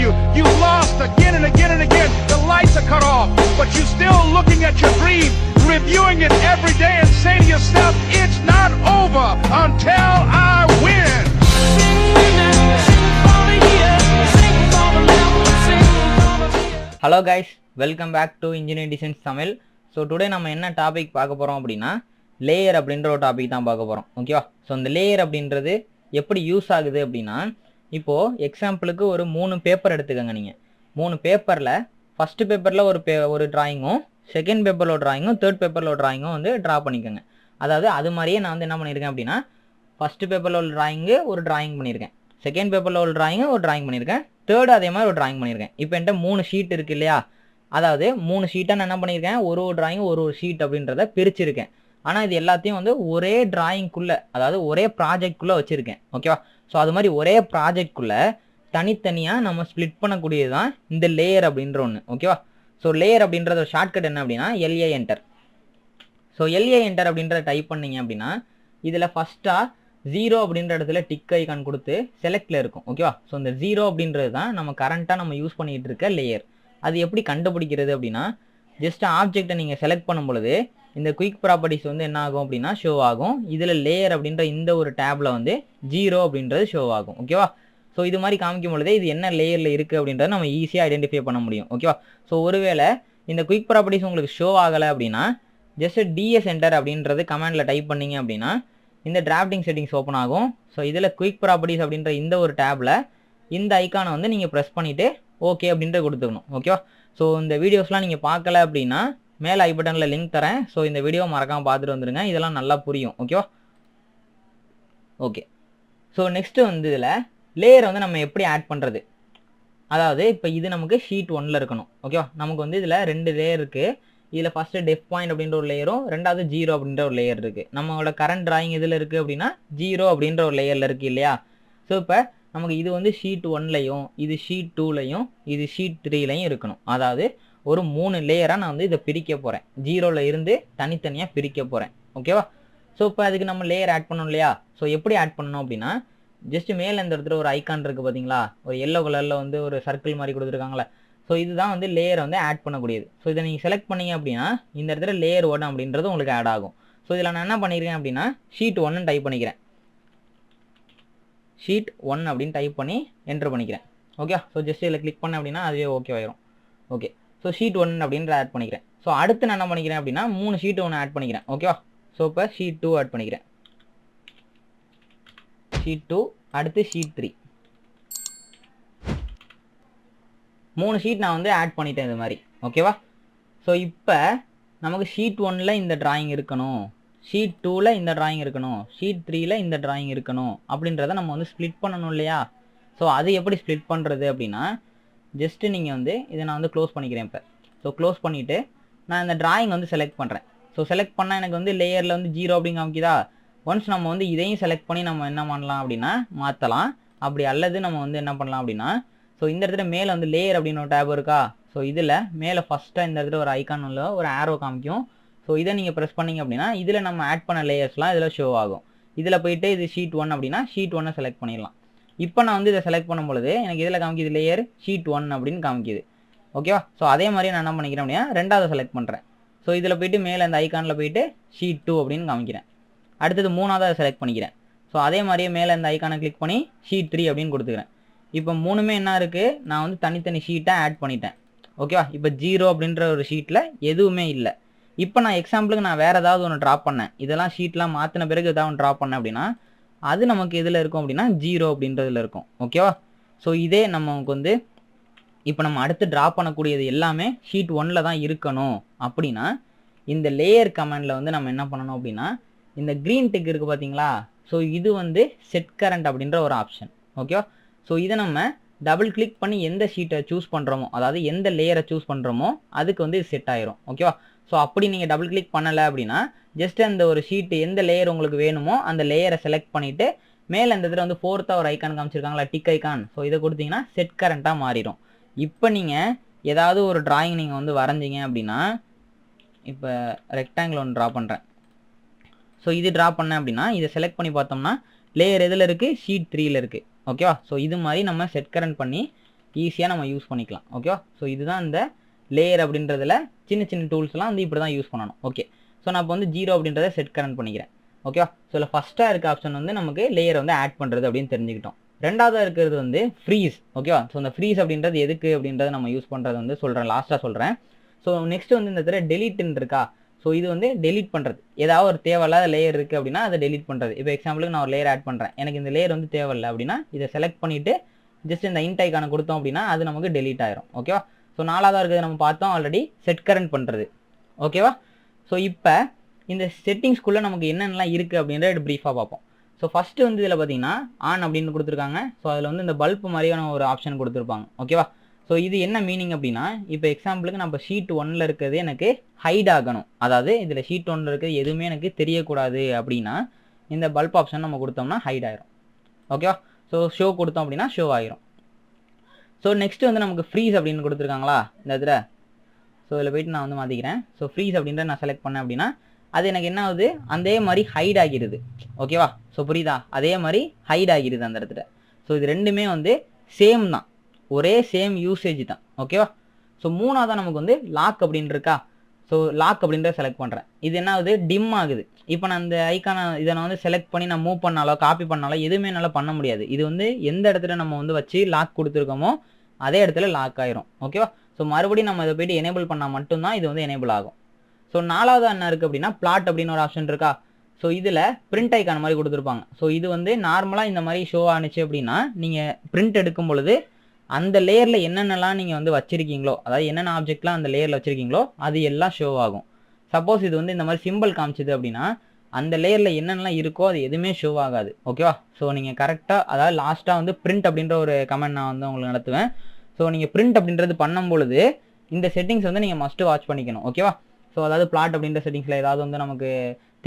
you. You've lost again and again and again. The lights are cut off, but you're still looking at your dream, reviewing it every day and saying to yourself, it's not over until I win. Hello guys welcome back to engineer designs Tamil so today நம்ம என்ன topic பார்க்க போகிறோம் அப்படின்னா layer அப்படின்ற ஒரு topic தான் பார்க்க போகிறோம் ஓகேவா ஸோ அந்த லேயர் அப்படின்றது எப்படி யூஸ் ஆகுது அப்படின்னா இப்போது எக்ஸாம்பிளுக்கு ஒரு மூணு பேப்பர் எடுத்துக்கோங்க நீங்கள் மூணு பேப்பரில் ஃபஸ்ட்டு பேப்பரில் ஒரு பே ஒரு டிராயிங்கும் செகண்ட் பேப்பரில் ஒரு டிராயிங்கும் தேர்ட் பேப்பரில் ஒரு டிராயிங்கும் வந்து ட்ரா பண்ணிக்கோங்க. அதாவது அது மாதிரியே நான் வந்து என்ன பண்ணியிருக்கேன் அப்படின்னா ஃபஸ்ட்டு பேப்பரில் ஒரு டிராயிங்கு ஒரு டிராயிங் பண்ணியிருக்கேன் செகண்ட் பேப்பரில் ஒரு டிராயிங்கு ஒரு டிராயிங் பண்ணியிருக்கேன் தேர்டு அதே மாதிரி ஒரு டிராயிங் பண்ணியிருக்கேன் இப்போ என்கிட்ட மூணு ஷீட் இருக்கு இல்லையா? அதாவது மூணு ஷீட்டாக நான் என்ன பண்ணியிருக்கேன் ஒரு ஒரு டிராயிங் ஒரு ஒரு ஷீட் அப்படின்றத பிரிச்சிருக்கேன். ஆனால் இது எல்லாத்தையும் வந்து ஒரே டிராயிங்குள்ளே அதாவது ஒரே ப்ராஜெக்ட்குள்ளே வச்சுருக்கேன். ஓகேவா ஸோ அது மாதிரி ஒரே ப்ராஜெக்ட்குள்ளே தனித்தனியாக நம்ம ஸ்ப்ளிட் பண்ணக்கூடியது தான் இந்த லேயர் அப்படின்ற ஒன்று ஓகேவா ஸோ லேயர் அப்படின்றது ஒரு ஷார்ட்கட் என்ன அப்படின்னா LA enter so LA enter அப்படின்றத டைப் பண்ணீங்க அப்படின்னா இதில் ஃபஸ்ட்டாக ஜீரோ அப்படின்ற இடத்துல டிக் ஐக்கான் கொடுத்து செலக்டில் இருக்கும். ஓகேவா ஸோ இந்த ஜீரோ அப்படின்றது தான் நம்ம கரண்ட்டாக நம்ம யூஸ் பண்ணிகிட்டு இருக்க லேயர் அது எப்படி கண்டுபிடிக்கிறது அப்படின்னா ஜஸ்ட் ஆப்ஜெக்டை நீங்கள் செலக்ட் பண்ணும் பொழுது இந்த குயிக் ப்ராப்பர்ட்டிஸ் வந்து என்ன ஆகும் அப்படின்னா ஷோ ஆகும். இதில் லேயர் அப்படின்ற இந்த ஒரு டேப்பில் வந்து ஜீரோ அப்படின்றது ஷோ ஆகும். ஓகேவா ஸோ இது மாதிரி காமிக்கும் பொழுதே இது என்ன லேயரில் இருக்குது அப்படின்றத நம்ம ஈஸியாக ஐடென்டிஃபை பண்ண முடியும். ஓகேவா ஸோ ஒருவேளை இந்த குயிக் ப்ராப்பர்ட்டிஸ் உங்களுக்கு ஷோ ஆகலை அப்படின்னா ஜஸ்ட் டிஎஸ் என்டர் அப்படின்றது கமெண்டில் டைப் பண்ணீங்க அப்படின்னா இந்த டிராஃப்டிங் செட்டிங்ஸ் ஓப்பன் ஆகும். ஸோ இதில் குயிக் ப்ராப்பர்ட்டிஸ் அப்படின்ற இந்த ஒரு டேப்பில் இந்த ஐக்கானை வந்து நீங்கள் ப்ரெஸ் பண்ணிவிட்டு ஓகே அப்படின்ற கொடுத்துக்கணும் ஓகேவா ஸோ இந்த வீடியோஸ்லாம் நீங்கள் பார்க்கல அப்படின்னா மேலே ஐ பட்டனில் லிங்க் தரேன். ஸோ இந்த வீடியோ மறக்காமல் பார்த்துட்டு வந்துருங்க. இதெல்லாம் நல்லா புரியும். ஓகேவா ஓகே ஸோ நெக்ஸ்ட்டு வந்து இதில் லேயர் வந்து நம்ம எப்படி ஆட் பண்ணுறது அதாவது இப்போ இது நமக்கு ஷீட் ஒன்ல இருக்கணும். ஓகேவா நமக்கு வந்து இதில் ரெண்டு லேயர் இருக்குது இதில் ஃபஸ்ட்டு டெஃப் பாயிண்ட் அப்படின்ற ஒரு லேயரும் ரெண்டாவது ஜீரோ அப்படின்ற ஒரு லேயர் இருக்குது நம்மளோட கரண்ட் டிராயிங் இதில் இருக்குது அப்படின்னா ஜீரோ அப்படின்ற ஒரு லேயரில் இருக்குது இல்லையா? ஸோ இப்போ நமக்கு இது வந்து ஷீட் ஒன்லையும் இது ஷீட் டூலையும் இது ஷீட் த்ரீலையும் இருக்கணும். அதாவது ஒரு மூணு லேயராக நான் வந்து இதை பிரிக்க போகிறேன் ஜீரோவில் இருந்து தனித்தனியாக பிரிக்க போகிறேன் ஓகேவா ஸோ இப்போ அதுக்கு நம்ம லேயர் ஆட் பண்ணணும் இல்லையா? ஸோ எப்படி ஆட் பண்ணணும் அப்படின்னா ஜஸ்ட் மேலே இந்த இடத்துல ஒரு ஐக்கான் இருக்குது பார்த்தீங்களா ஒரு எல்லோ கலரில் வந்து ஒரு சர்க்கிள் மாதிரி கொடுத்துருக்காங்களே ஸோ இதுதான் வந்து லேயரை வந்து ஆட் பண்ணக்கூடியது. ஸோ இதை நீங்கள் செலக்ட் பண்ணீங்க அப்படின்னா இந்த இடத்துல லேயர் ஒன் அப்படின்றது உங்களுக்கு ஆட் ஆகும். ஸோ இதில் நான் என்ன பண்ணியிருக்கேன் அப்படின்னா ஷீட் ஒன்னு டைப் பண்ணிக்கிறேன். ஷீட் ஒன் அப்படின்னு டைப் பண்ணி என்ட்ரு பண்ணிக்கிறேன். ஓகே ஸோ ஜஸ்ட் இதில் கிளிக் பண்ணேன் அப்படின்னா அதுவே ஓகே ஆயிரும். ஓகே ஸோ ஷீட் ஒன் அப்படின்ற ஆட் பண்ணிக்கிறேன். ஸோ அடுத்து நான் என்ன பண்ணிக்கிறேன் அப்படின்னா மூணு ஷீட் ஒன்று ஆட் பண்ணிக்கிறேன். ஓகேவா ஸோ இப்போ ஷீட் டூ ஆட் பண்ணிக்கிறேன். ஷீட் டூ அடுத்து ஷீட் த்ரீ மூணு ஷீட் நான் வந்து ஆட் பண்ணிட்டேன் இது மாதிரி. ஓகேவா ஸோ இப்போ நமக்கு ஷீட் ஒனில் இந்த டிராயிங் இருக்கணும். ஷீட் டூவில் இந்த டிராயிங் இருக்கணும். ஷீட் த்ரீயில் இந்த டிராயிங் இருக்கணும். அப்படின்றத நம்ம வந்து ஸ்ப்ளிட் பண்ணணும் இல்லையா? ஸோ அது எப்படி ஸ்ப்ளிட் பண்ணுறது அப்படின்னா ஜஸ்ட்டு நீங்கள் வந்து இதை நான் வந்து க்ளோஸ் பண்ணிக்கிறேன் இப்போ. ஸோ க்ளோஸ் பண்ணிவிட்டு நான் இந்த டிராயிங் வந்து செலக்ட் பண்ணுறேன் ஸோ செலக்ட் பண்ணால் எனக்கு வந்து லேயரில் வந்து ஜீரோ அப்படின்னு காமிக்குதா? ஒன்ஸ் நம்ம வந்து இதையும் செலக்ட் பண்ணி நம்ம என்ன பண்ணலாம் அப்படின்னா மாற்றலாம் அப்படி அல்லது நம்ம வந்து என்ன பண்ணலாம் அப்படின்னா ஸோ இந்த இடத்துல மேலே வந்து லேயர் அப்படின்னு ஒரு டேப் இருக்கா? ஸோ இதில் மேலே ஃபஸ்ட்டாக இந்த இடத்துல ஒரு ஐக்கான் உள்ள ஒரு ஆரோ காமிக்கும். ஸோ இதை நீங்கள் ப்ரெஸ் பண்ணீங்க அப்படின்னா இதில் நம்ம ஆட் பண்ண லேயர்ஸ்லாம் இதில் ஷோ ஆகும். இதில் போயிட்டு இது ஷீட் ஒன் அப்படின்னா ஷீட் ஒன்னை செலக்ட் பண்ணிடலாம். இப்போ நான் வந்து இதை செலக்ட் பண்ணும் பொழுது எனக்கு இதில் காமிக்கிது லேயர் ஷீட் ஒன் அப்படின்னு காமிக்கிது. ஓகேவா ஸோ அதே மாதிரி நான் என்ன பண்ணிக்கிறேன் அப்படின்னா ரெண்டாவது செலக்ட் பண்ணுறேன் ஸோ இதில் போயிட்டு மேலே இந்த ஐக்கானில் போயிட்டு ஷீட் டூ அப்படின்னு காமிக்கிறேன். அடுத்தது மூணாவது செலக்ட் பண்ணிக்கிறேன். ஸோ அதே மாதிரியே மேலே இந்த ஐக்கானை கிளிக் பண்ணி ஷீட் த்ரீ அப்படின்னு கொடுத்துக்கிறேன். இப்போ மூணுமே என்ன இருக்குது நான் வந்து தனித்தனி ஷீட்டாக ஆட் பண்ணிட்டேன். ஓகேவா இப்போ ஜீரோ அப்படின்ற ஒரு ஷீட்டில் எதுவுமே இல்லை. இப்போ நான் எக்ஸாம்பிளுக்கு நான் வேறு ஏதாவது ஒன்று ட்ராப் பண்ணேன். இதெல்லாம் ஷீட்லாம் மாற்றின பிறகு ஏதாவது ஒன்று ட்ராப் பண்ணேன் அப்படின்னா அது நமக்கு எதில் இருக்கும் அப்படின்னா ஜீரோ அப்படின்றதுல இருக்கும். ஓகேவா ஸோ இதே நமக்கு வந்து இப்போ நம்ம அடுத்து ட்ரா பண்ணக்கூடியது எல்லாமே ஷீட் ஒன்னில் தான் இருக்கணும். அப்படின்னா இந்த லேயர் கமெண்டில் வந்து நம்ம என்ன பண்ணணும் அப்படின்னா இந்த க்ரீன் டிக் இருக்குது பார்த்தீங்களா ஸோ இது வந்து செட் கரண்ட் அப்படின்ற ஒரு ஆப்ஷன் ஓகேவா ஸோ இதை நம்ம டபுள் கிளிக் பண்ணி எந்த ஷீட்டை சூஸ் பண்ணுறோமோ அதாவது எந்த லேயரை சூஸ் பண்ணுறோமோ அதுக்கு வந்து செட் ஆயிரும். ஓகேவா ஸோ அப்படி நீங்கள் டபுள் கிளிக் பண்ணலை அப்படின்னா ஜஸ்ட் அந்த ஒரு ஷீட்டு எந்த லேயர் உங்களுக்கு வேணுமோ அந்த லேயரை செலக்ட் பண்ணிவிட்டு மேலே இந்த இதில் வந்து ஃபோர்த்தாக ஒரு ஐக்கான் காமிச்சிருக்காங்களா டிக் ஐக்கான் ஸோ இதை கொடுத்தீங்கன்னா செட் கரண்ட்டாக மாறிடும். இப்போ நீங்கள் ஏதாவது ஒரு டிராயிங் நீங்கள் வந்து வரைஞ்சிங்க அப்படின்னா இப்போ ரெக்டாங்கிள் ஒன்று ட்ரா பண்ணுறேன் ஸோ இது ட்ரா பண்ணேன் அப்படின்னா இதை செலக்ட் பண்ணி பார்த்தோம்னா லேயர் எதில் இருக்குது ஷீட் த்ரீயில் இருக்குது ஓகேவா ஸோ இது மாதிரி நம்ம செட் கரண்ட் பண்ணி ஈஸியாக நம்ம யூஸ் பண்ணிக்கலாம். ஓகேவா ஸோ இதுதான் இந்த லேயர் அப்படின்றதுல சின்ன சின்ன டூல்ஸ்லாம் வந்து இப்படி தான் யூஸ் பண்ணணும். ஓகே ஸோ நான் இப்போ வந்து ஜீரோ அப்படின்றத செட் கரண்ட் பண்ணிக்கிறேன். ஓகேவா ஸோ இல்லை ஃபஸ்ட்டாக இருக்க ஆப்ஷன் வந்து நமக்கு லேயர் வந்து ஆட் பண்ணுறது அப்படின்னு தெரிஞ்சுக்கிட்டோம். ரெண்டாவதாக இருக்கிறது வந்து ஃப்ரீஸ் ஓகேவா ஸோ இந்த ஃப்ரீஸ் அப்படின்றது எதுக்கு அப்படின்றத நம்ம யூஸ் பண்ணுறது வந்து சொல்கிறேன் லாஸ்ட்டாக சொல்கிறேன் ஸோ நெக்ஸ்ட் வந்து இந்த தடவை டெலிட்னு இருக்கா? ஸோ இது வந்து டெலிட் பண்ணுறது ஏதாவது ஒரு தேவையில்லாத லேயர் இருக்குது அப்படின்னா அதை டெலிட் பண்ணுறது இப்போ எக்ஸாம்பிளுக்கு நான் ஒரு லேயர் ஆட் பண்ணுறேன் எனக்கு இந்த லேயர் வந்து தேவையில்லை அப்படின்னா இதை செலக்ட் பண்ணிவிட்டு ஜஸ்ட் இந்த இன்டைக்கான கொடுத்தோம் அப்படின்னா அது நமக்கு டெலிட் ஆயிரும். ஓகேவா ஸோ நாலாவதாக இருக்கிறது நம்ம பார்த்தோம். ஆல்ரெடி செட் கரண்ட் பண்ணுறது ஓகேவா ஸோ இப்போ இந்த செட்டிங்ஸ்குள்ளே நமக்கு என்னென்னலாம் இருக்குது அப்படின்றத ப்ரீஃபாக பார்ப்போம். ஸோ ஃபஸ்ட்டு வந்து இதில் பார்த்தீங்கன்னா ஆன் அப்படின்னு கொடுத்துருக்காங்க. ஸோ அதில் வந்து இந்த பல்ப் மாதிரியான ஒரு ஆப்ஷன் கொடுத்துருப்பாங்க. ஓகேவா ஸோ இது என்ன மீனிங் அப்படின்னா இப்போ எக்ஸாம்பிளுக்கு நம்ம ஷீட் ஒன்னில் இருக்கிறது எனக்கு ஹைட் ஆகணும். அதாவது இதில் ஷீட் ஒன்னில் இருக்கிறது எதுவுமே எனக்கு தெரியக்கூடாது அப்படின்னா இந்த பல்ப் ஆப்ஷன் நம்ம கொடுத்தோம்னா ஹைட் ஆயிரும். ஓகேவா ஸோ ஷோ கொடுத்தோம் அப்படின்னா ஷோ ஆயிரும். ஸோ நெக்ஸ்ட் வந்து நமக்கு ஃப்ரீஸ் அப்படின்னு கொடுத்துருக்காங்களா? இந்த இதில்? ஸோ இதில் போயிட்டு நான் வந்து மாற்றிக்கிறேன் ஸோ ஃப்ரீஸ் அப்படின்ற நான் செலக்ட் பண்ணேன் அப்படின்னா அது எனக்கு என்ன ஆகுது? அதே மாதிரி ஹைட் ஆகிடுது ஓகேவா ஸோ புரியுதா? அதே மாதிரி ஹைட் ஆகிடுது அந்த இடத்துல. ஸோ இது ரெண்டுமே வந்து சேம் தான். ஒரே சேம் யூசேஜ் தான். ஓகேவா ஸோ மூணாவதாக நமக்கு வந்து லாக் அப்படின்னு இருக்கா? ஸோ லாக் அப்படின்றத செலக்ட் பண்ணுறேன் இது என்ன ஆகுது? டிம் ஆகுது. இப்போ நான் அந்த ஐக்கான இதை நான் வந்து செலக்ட் பண்ணி நான் மூவ் பண்ணாலோ காப்பி பண்ணாலோ எதுவுமே என்னால் பண்ண முடியாது. இது வந்து எந்த இடத்துல நம்ம வந்து வச்சு லாக் கொடுத்துருக்கோமோ அதே இடத்துல லாக் ஆயிரும். ஓகேவா ஸோ மறுபடியும் நம்ம இதை போயிட்டு எனேபிள் பண்ணால் மட்டும்தான் இது வந்து எனேபிள் ஆகும். ஸோ நாலாவது என்ன இருக்குது அப்படின்னா பிளாட் அப்படின்னு ஒரு ஆப்ஷன் இருக்கா? ஸோ இதில் பிரிண்ட் ஐக்கான மாதிரி கொடுத்துருப்பாங்க. ஸோ இது வந்து நார்மலாக இந்த மாதிரி ஷோ ஆனிச்சு அப்படின்னா நீங்கள் பிரிண்ட் எடுக்கும் பொழுது அந்த லேயரில் என்னென்னலாம் நீங்கள் வந்து வச்சுருக்கீங்களோ அதாவது என்னென்ன ஆப்ஜெக்ட்லாம் அந்த லேயரில் வச்சிருக்கீங்களோ அது எல்லாம் ஷோ ஆகும். சப்போஸ் இது வந்து இந்த மாதிரி சிம்பிள் காமிச்சிது அப்படின்னா அந்த லேயரில் என்னென்னலாம் இருக்கோ அது எதுவுமே ஷோ ஆகாது. ஓகேவா ஸோ நீங்கள் கரெக்டாக அதாவது லாஸ்ட்டாக வந்து பிரிண்ட் அப்படின்ற ஒரு கமெண்ட் நான் வந்து உங்களுக்கு நடத்துவேன். ஸோ நீங்கள் பிரிண்ட் அப்படின்றது பண்ணும் பொழுது இந்த செட்டிங்ஸ் வந்து நீங்கள் மஸ்ட்டு வாட்ச் பண்ணிக்கணும். ஓகேவா ஸோ அதாவது பிளாட் அப்படின்ற செட்டிங்ஸில் ஏதாவது வந்து நமக்கு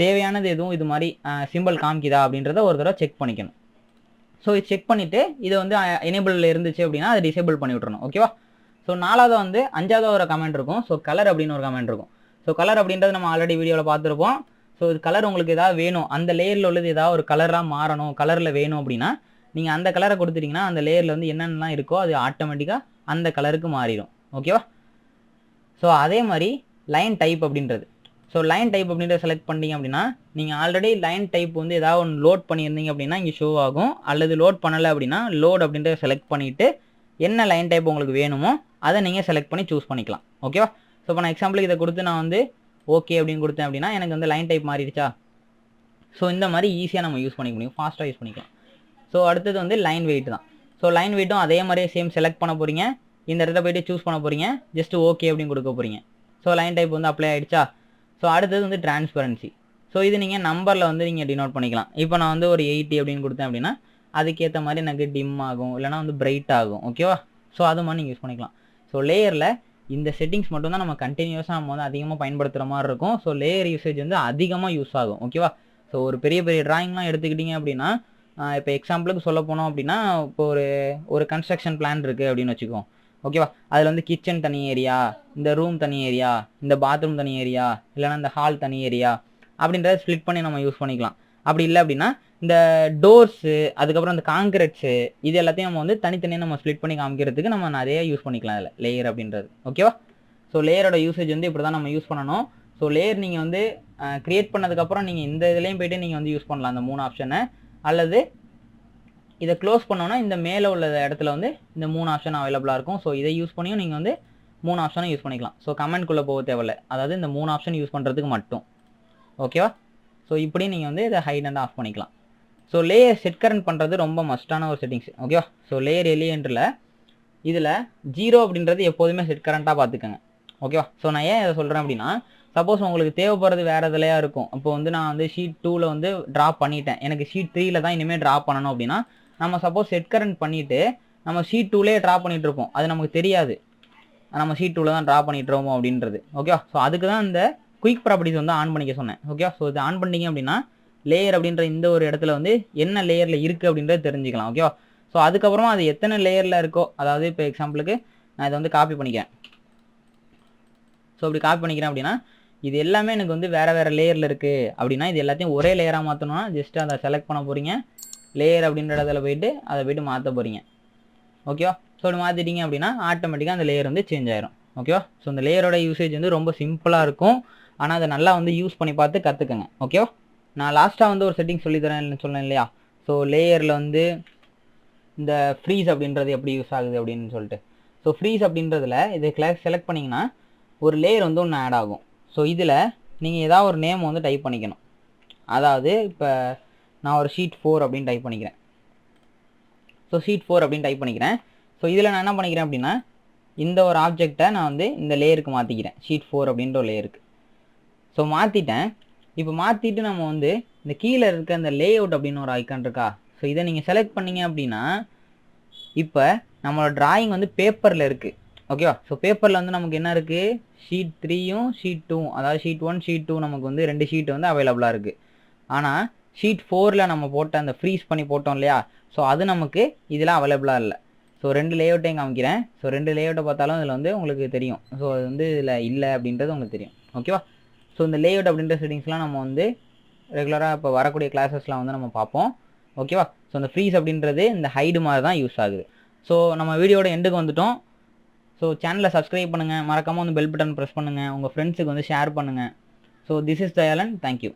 தேவையானது எதுவும் இது மாதிரி சிம்பிள் காமிக்குதா அப்படின்றத ஒரு தடவை செக் பண்ணிக்கணும். ஸோ இது செக் பண்ணிவிட்டு இது வந்து எனேபிளில் இருந்துச்சு அப்படின்னா அதை டிசேபிள் பண்ணி விட்றணும் ஓகேவா ஸோ நாலாவது வந்து அஞ்சாவது ஒரு கமெண்ட் இருக்கும். ஸோ கலர் அப்படின்னு ஒரு கமெண்ட் இருக்கும். ஸோ கலர் அப்படின்றது நம்ம ஆல்ரெடி வீடியோவில் பார்த்துருப்போம். ஸோ இது கலர் உங்களுக்கு ஏதாவது வேணும். அந்த லேயரில் உள்ளது ஏதாவது ஒரு கலராக மாறணும். கலரில் வேணும் அப்படின்னா நீங்கள் அந்த கலரை கொடுத்துட்டிங்கன்னா அந்த லேயரில் வந்து என்னென்னலாம் இருக்கோ அது ஆட்டோமேட்டிக்காக அந்த கலருக்கு மாறிடும் ஓகேவா ஸோ அதே மாதிரி லைன் டைப் அப்படின்றது. ஸோ லைன் டைப் அப்படின்றத செலக்ட் பண்ணிட்டீங்க அப்படின்னா நீங்கள் ஆல்ரெடி லைன் டைப் வந்து ஏதாவது ஒன்று லோட் பண்ணியிருந்தீங்க அப்படின்னா இங்கே ஷோ ஆகும். அல்லது லோட் பண்ணலை அப்படின்னா லோட் அப்படின்றத செலக்ட் பண்ணிவிட்டு என்ன லைன் டைப் உங்களுக்கு வேணுமோ அதை நீங்கள் செலக்ட் பண்ணி சூஸ் பண்ணிக்கலாம். ஓகேவா ஸோ இப்போ நான் எக்ஸாம்பிளுக்கு இதை கொடுத்து நான் வந்து ஓகே அப்படின்னு கொடுத்தேன் அப்படின்னா எனக்கு வந்து லைன் டைப் மாறிடுச்சா? ஸோ இந்த மாதிரி ஈஸியாக நம்ம யூஸ் பண்ணிக்க முடியும். ஃபாஸ்ட்டாக யூஸ் பண்ணிக்கலாம். ஸோ அடுத்தது வந்து லைன் வெயிட் தான். ஸோ லைன் வெயிட்டும் அதே மாதிரியே சேம் செலக்ட் பண்ண போகிறீங்க இந்த இடத்துல போயிட்டு சூஸ் பண்ண போகிறீங்க ஜஸ்ட் ஓகே அப்படின்னு கொடுக்க போகிறீங்க ஸோ லைன் டைப் வந்து அப்ளை ஆகிடுச்சா ஸோ அடுத்தது வந்து டிரான்ஸ்பரன்சி ஸோ இது நீங்கள் நம்பரில் வந்து நீங்கள் டினோட் பண்ணிக்கலாம். இப்போ நான் வந்து ஒரு எயிட்டி அப்படின்னு கொடுத்தேன் அப்படின்னா அதுக்கேற்ற மாதிரி எனக்கு டிம் ஆகும். இல்லைனா வந்து பிரைட் ஆகும். ஓகேவா ஸோ அது மாதிரி நீங்கள் யூஸ் பண்ணிக்கலாம். ஸோ லேயரில் இந்த செட்டிங்ஸ் மட்டும் தான் நம்ம கண்டினியூஸாக நம்ம வந்து அதிகமாக பயன்படுத்துகிற மாதிரி இருக்கும். ஸோ லேயர் யூசேஜ் வந்து அதிகமாக யூஸ் ஆகும். ஓகேவா ஸோ ஒரு பெரிய பெரிய ட்ராயிங்லாம் எடுத்துக்கிட்டிங்க அப்படின்னா இப்போ எக்ஸாம்பிளுக்கு சொல்ல போனோம் அப்படின்னா இப்போ ஒரு ஒரு கன்ஸ்ட்ரக்ஷன் பிளான் இருக்குது அப்படின்னு வச்சுக்கோம் ஓகேவா அதில் வந்து கிச்சன் தனி ஏரியா இந்த ரூம் தனி ஏரியா இந்த பாத்ரூம் தனி ஏரியா இல்லைனா இந்த ஹால் தனி ஏரியா அப்படின்றத ஸ்ப்ளிட் பண்ணி நம்ம யூஸ் பண்ணிக்கலாம். அப்படி இல்லை அப்படின்னா இந்த டோர்ஸு அதுக்கப்புறம் இந்த காங்கிரட்ஸு இது எல்லாத்தையும் நம்ம வந்து தனித்தனியாக நம்ம ஸ்ப்ளிட் பண்ணி காமிக்கிறதுக்கு நம்ம நிறைய யூஸ் பண்ணிக்கலாம் அதில் லேயர் அப்படின்றது. ஓகேவா ஸோ லேயரோட யூசேஜ் வந்து இப்படி தான் நம்ம யூஸ் பண்ணணும். ஸோ லேயர் நீங்கள் வந்து க்ரியேட் பண்ணதுக்கப்புறம் நீங்கள் இந்த இதுலேயும் போய்ட்டு நீங்கள் வந்து யூஸ் பண்ணலாம் அந்த மூணு ஆப்ஷனை அல்லது இதை க்ளோஸ் பண்ணோன்னா இந்த மேலே உள்ள இடத்துல வந்து இந்த மூணு ஆப்ஷன் அவைலபிளாக இருக்கும். ஸோ இதை யூஸ் பண்ணியும் நீங்கள் வந்து மூணு ஆப்ஷனும் யூஸ் பண்ணிக்கலாம். ஸோ கமெண்ட்குள்ளே போக தேவையில்ல. அதாவது இந்த மூணு ஆப்ஷன் யூஸ் பண்ணுறதுக்கு மட்டும். ஓகேவா ஸோ இப்படி நீங்கள் வந்து இதை ஹைட் அண்ட் ஆஃப் பண்ணிக்கலாம். ஸோ லேயர் செட் கரண்ட் பண்ணுறது ரொம்ப மஸ்டான ஒரு செட்டிங்ஸ் ஓகேவா ஸோ லேயர் எலியன்றில் இதில் ஜீரோ அப்படின்றது எப்போதுமே செட் கரண்ட்டாக பார்த்துக்கோங்க. ஓகேவா ஸோ நான் ஏன் இதை சொல்கிறேன் அப்படின்னா சப்போஸ் உங்களுக்கு தேவைப்படுறது வேறு இதுலையாக இருக்கும். இப்போ வந்து நான் வந்து ஷீட் டூவில் வந்து ட்ரா பண்ணிட்டேன். எனக்கு ஷீட் த்ரீயில் தான் இனிமேல் ட்ரா பண்ணணும் அப்படின்னா நம்ம சப்போஸ் செட் கரண்ட் பண்ணிவிட்டு நம்ம ஷீட் டூலே ட்ரா பண்ணிகிட்டு இருப்போம். அது நமக்கு தெரியாது. நம்ம ஷீட் டூவில் தான் ட்ரா பண்ணிட்டுருவோம் அப்படின்றது. ஓகே ஸோ அதுக்கு தான் இந்த குயிக் ப்ராப்பர்ட்டிஸ் வந்து ஆன் பண்ணிக்க சொன்னேன். ஓகே ஸோ இது ஆன் பண்ணிங்க அப்படின்னா லேயர் அப்படின்ற இந்த ஒரு இடத்துல வந்து என்ன லேயரில் இருக்குது அப்படின்றத தெரிஞ்சுக்கலாம். ஓகேவா ஸோ அதுக்கப்புறமா அது எத்தனை லேயரில் இருக்கோ அதாவது இப்போ எக்ஸாம்பிளுக்கு நான் இதை வந்து காப்பி பண்ணிக்கிறேன். ஸோ அப்படி காப்பி பண்ணிக்கிறேன் அப்படின்னா இது எல்லாமே எனக்கு வந்து வேறு வேறு லேயரில் இருக்குது அப்படின்னா இது எல்லாத்தையும் ஒரே லேயராக மாற்றணும்னா ஜஸ்ட் அதை செலக்ட் பண்ண போகிறீங்க லேயர் அப்படின்ற இடத்துல போயிட்டு அதை போயிட்டு மாற்ற போகிறீங்க ஓகேவா ஸோ அப்படி மாற்றிட்டீங்க அப்படின்னா ஆட்டோமேட்டிக்காக அந்த லேயர் வந்து சேஞ்ச் ஆயிரும். ஓகேவா ஸோ இந்த லேயரோட யூசேஜ் வந்து ரொம்ப சிம்பிளாக இருக்கும். ஆனால் அதை நல்லா வந்து யூஸ் பண்ணி பார்த்து கற்றுக்கங்க ஓகேவா நான் லாஸ்ட்டாக வந்து ஒரு செட்டிங் சொல்லித்தரேன் சொன்னேன் இல்லையா? ஸோ லேயரில் வந்து இந்த ஃப்ரீஸ் அப்படின்றது எப்படி யூஸ் ஆகுது அப்படின்னு சொல்லிட்டு. ஸோ ஃப்ரீஸ் அப்படின்றதுல இதை கிளாஸ் செலக்ட் பண்ணிங்கன்னா ஒரு லேயர் வந்து ஒன்று ஆட் ஆகும். ஸோ இதில் நீங்கள் ஏதாவது ஒரு நேம் வந்து டைப் பண்ணிக்கணும். அதாவது இப்போ நான் ஒரு ஷீட் ஃபோர் அப்படின்னு டைப் பண்ணிக்கிறேன். ஸோ ஷீட் ஃபோர் அப்படின்னு டைப் பண்ணிக்கிறேன். ஸோ இதில் நான் என்ன பண்ணிக்கிறேன் அப்படின்னா இந்த ஒரு ஆப்ஜெக்டை நான் வந்து இந்த லேயருக்கு மாற்றிக்கிறேன் ஷீட் ஃபோர் அப்படின்ற ஒரு லேயருக்கு ஸோ மாற்றிட்டேன் இப்போ மாற்றிட்டு நம்ம வந்து இந்த கீழே இருக்க அந்த லே அவுட் அப்படின்னு ஒரு ஐக்கான் இருக்கா? ஸோ இதை நீங்கள் செலக்ட் பண்ணீங்க அப்படின்னா இப்போ நம்மளோட ட்ராயிங் வந்து பேப்பரில் இருக்குது ஓகேவா ஸோ பேப்பரில் வந்து நமக்கு என்ன இருக்குது ஷீட் த்ரீயும் ஷீட் டூ அதாவது ஷீட் ஒன் ஷீட் டூ நமக்கு வந்து ரெண்டு ஷீட் வந்து அவைலபிளாக இருக்குது ஆனால் ஷீட் ஃபோரில் நம்ம போட்ட அந்த ஃப்ரீஸ் பண்ணி போட்டோம் இல்லையா? ஸோ அது நமக்கு இதில் அவைலபிளாக இல்லை. ஸோ ரெண்டு லேஅவுட்டையும் காமிக்கிறேன். ஸோ ரெண்டு லேஅவுட்டை பார்த்தாலும் இதில் வந்து உங்களுக்கு தெரியும். ஸோ அது வந்து இதில் இல்லை அப்படின்றது உங்களுக்கு தெரியும். ஓகேவா ஸோ இந்த லேஅவுட் அப்படின்ற செட்டிங்ஸ்லாம் நம்ம வந்து ரெகுலராக இப்போ வரக்கூடிய கிளாஸஸ்லாம் வந்து நம்ம பார்ப்போம். ஓகேவா ஸோ இந்த ஃப்ரீஸ் அப்படின்றது இந்த ஹைடு மாதிரி தான் யூஸ் ஆகுது. ஸோ நம்ம வீடியோட எண்டுக்கு வந்துட்டோம். ஸோ சேனலை சப்ஸ்கிரைப் பண்ணுங்கள் மறக்காமல் வந்து பெல் பட்டன் ப்ரெஸ் பண்ணுங்கள் உங்கள் ஃப்ரெண்ட்ஸுக்கு வந்து ஷேர் பண்ணுங்கள் so this is Thayalan thank you